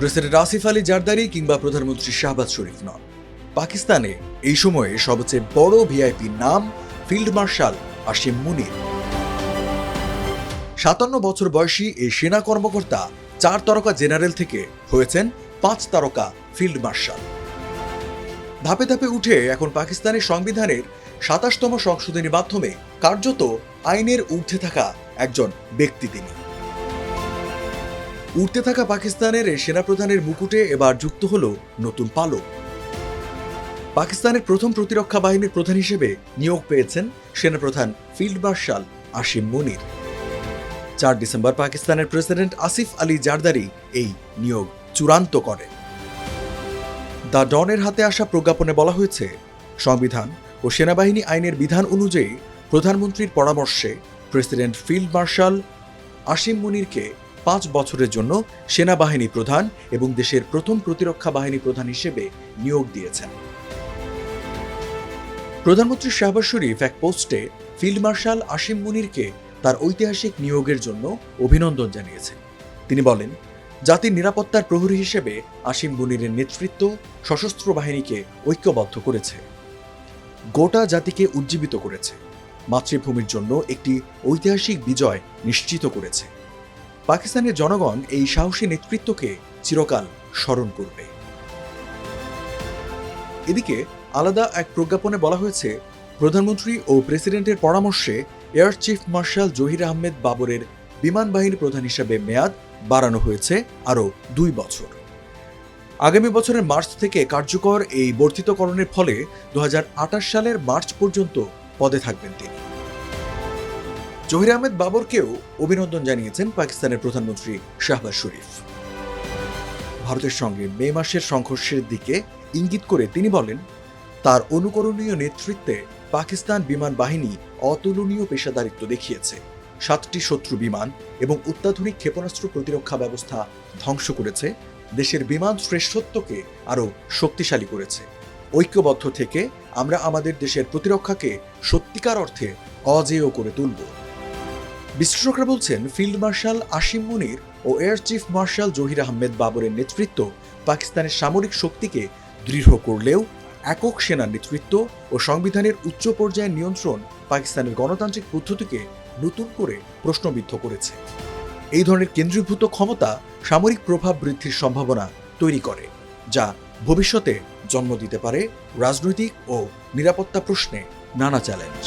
President Asif Ali Zardari কিংবা প্রধানমন্ত্রী শাহবাজ শরীফ নন। পাকিস্তানে এই সময়ে সবচেয়ে বড় ভিআইপি নাম ফিল্ড মার্শাল আসিম মুনির। সাতান্ন বছর বয়সী এই সেনা কর্মকর্তা চার তারকা জেনারেল থেকে হয়েছেন পাঁচ তারকা ফিল্ড মার্শাল। ধাপে ধাপে উঠে এখন পাকিস্তানের সংবিধানের সাতাশতম সংশোধনীর মাধ্যমে কার্যত আইনের ঊর্ধ্বে থাকা একজন ব্যক্তি তিনি। উঠতে থাকা পাকিস্তানের সেনাপ্রধানের মুকুটে এবার যুক্ত হল নতুন পালক। পাকিস্তানের প্রথম প্রতিরক্ষা বাহিনীর প্রধান হিসেবে নিয়োগ পেয়েছেন সেনাপ্রধান ফিল্ড মার্শাল আসিম মুনির। চার ডিসেম্বর পাকিস্তানের প্রেসিডেন্ট আসিফ আলী জারদারি এই নিয়োগ চূড়ান্ত করেন দ্য ডনের হাতে আসা প্রজ্ঞাপনে বলা হয়েছে, সংবিধান ও সেনাবাহিনী আইনের বিধান অনুযায়ী প্রধানমন্ত্রীর পরামর্শে প্রেসিডেন্ট ফিল্ড মার্শাল আসিম মুনিরকে পাঁচ বছরের জন্য সেনাবাহিনী প্রধান এবং দেশের প্রথম প্রতিরক্ষা বাহিনী প্রধান হিসেবে নিয়োগ দিয়েছেন। প্রধানমন্ত্রী শাহবাজ শরীফ এক পোস্টে ফিল্ড মার্শাল আসিম মুনিরকে তার ঐতিহাসিক নিয়োগের জন্য অভিনন্দন জানিয়েছেন। তিনি বলেন, জাতির নিরাপত্তার প্রহরী হিসেবে আসিম মুনিরের নেতৃত্ব সশস্ত্র বাহিনীকে ঐক্যবদ্ধ করেছে। গোটা জাতিকে উজ্জীবিত করেছে। মাতৃভূমির জন্য একটি ঐতিহাসিক বিজয় নিশ্চিত করেছে। পাকিস্তানের জনগণ এই সাহসী নেতৃত্বকে চিরকাল স্মরণ করবে। এদিকে আলাদা এক প্রজ্ঞাপনে বলা হয়েছে, প্রধানমন্ত্রী ও প্রেসিডেন্টের পরামর্শে air chief marshal Zahir Ahmed বাবরের বিমান বাহিনী প্রধান হিসাবে মেয়াদ বাড়ানো হয়েছে আরও দুই বছর। আগামী বছরের মার্চ থেকে কার্যকর এই বর্ধিতকরণের ফলে দু হাজার আঠাশ সালের মার্চ পর্যন্ত পদে থাকবেন তিনি। জহির আহমেদ বাবরকেও অভিনন্দন জানিয়েছেন পাকিস্তানের প্রধানমন্ত্রী শাহবাজ শরীফ। ভারতের সঙ্গে মে মাসের সংঘর্ষের দিকে ইঙ্গিত করে তিনি বলেন, তার অনুকরণীয় নেতৃত্বে পাকিস্তান বিমান বাহিনী অতুলনীয় পেশাদারিত্ব দেখিয়েছে। সাতটি শত্রু বিমান এবং অত্যাধুনিক ক্ষেপণাস্ত্র প্রতিরক্ষা ব্যবস্থা ধ্বংস করেছে। দেশের বিমান শ্রেষ্ঠত্বকে আরও শক্তিশালী করেছে। ঐক্যবদ্ধ থেকে আমরা আমাদের দেশের প্রতিরক্ষাকে সত্যিকার অর্থে অজেয় করে তুলব। বিশ্লেষকরা বলছেন, ফিল্ড মার্শাল আসিম মুনির ও air chief marshal Zahir Ahmed বাবরের নেতৃত্ব পাকিস্তানের সামরিক শক্তিকে দৃঢ় করলেও একক সেনার নেতৃত্ব ও সংবিধানের উচ্চ পর্যায়ের নিয়ন্ত্রণ পাকিস্তানের গণতান্ত্রিক পদ্ধতিকে নতুন করে প্রশ্নবিদ্ধ করেছে। এই ধরনের কেন্দ্রীভূত ক্ষমতা সামরিক প্রভাব বৃদ্ধির সম্ভাবনা তৈরি করে, যা ভবিষ্যতে জন্ম দিতে পারে রাজনৈতিক ও নিরাপত্তা প্রশ্নে নানা চ্যালেঞ্জ।